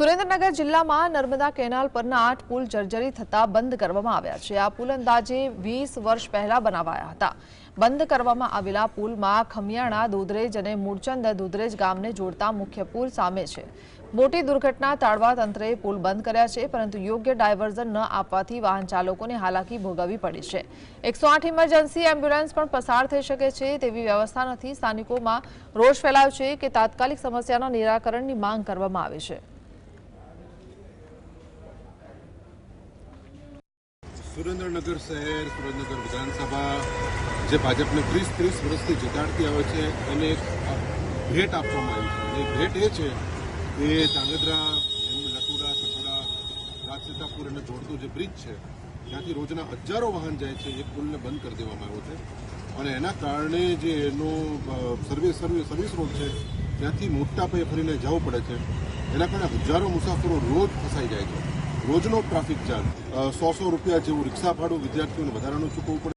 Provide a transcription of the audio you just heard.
સુરેન્દ્રનગર જિલ્લામાં નર્મદા કેનાલ પરના આઠ પુલ જર્જરી થતા બંધ કરવામાં આવ્યા છે આ પુલ અંદાજે વીસ વર્ષ પહેલા બનાવાયા હતા બંધ કરવામાં આવેલા પુલમાં ખમિયાણા દુધરેજ અને મૂળચંદ દુધરેજ ગામને જોડતા મુખ્ય પુલ સામે છે મોટી દુર્ઘટના ટાળવા તંત્રએ પુલ બંધ કર્યા છે પરંતુ યોગ્ય ડાયવર્ઝન ન આપવાથી વાહન ચાલકોને હાલાકી ભોગવવી પડી છે એકસો આઠ ઇમરજન્સી એમ્બ્યુલન્સ પણ પસાર થઈ શકે છે તેવી વ્યવસ્થા નથી સ્થાનિકોમાં રોષ ફેલાયો છે કે તાત્કાલિક સમસ્યાના નિરાકરણની માંગ કરવામાં આવી છે સુરેન્દ્રનગર શહેર, સુરેન્દ્રનગર વિધાનસભા, જે ભાજપને ત્રીસ ત્રીસ વર્ષથી જીતાડતી આવે છે એને એક ભેટ આપવામાં આવી છે. અને ભેટ એ છે કે ધાંગધ્રા લટુડા સખડા રાજસીતાપુર અને જોડતું જે બ્રિજ છે, ત્યાંથી રોજના હજારો વાહન જાય છે, એ પુલને બંધ કરી દેવામાં આવ્યો છે. અને એના કારણે જે એનો સર્વિસ સર્વિસ સર્વિસ રોડ છે, ત્યાંથી મોટા પાયે ફરીને જવું પડે છે. એના કારણે હજારો મુસાફરો રોજ ફસાઈ જાય છે. રોજનો ટ્રાફિક ચાર્જ સો સો રૂપિયા જેવું રિક્ષા ભાડું વિદ્યાર્થીઓને વધારાનું ચૂકવવું પડે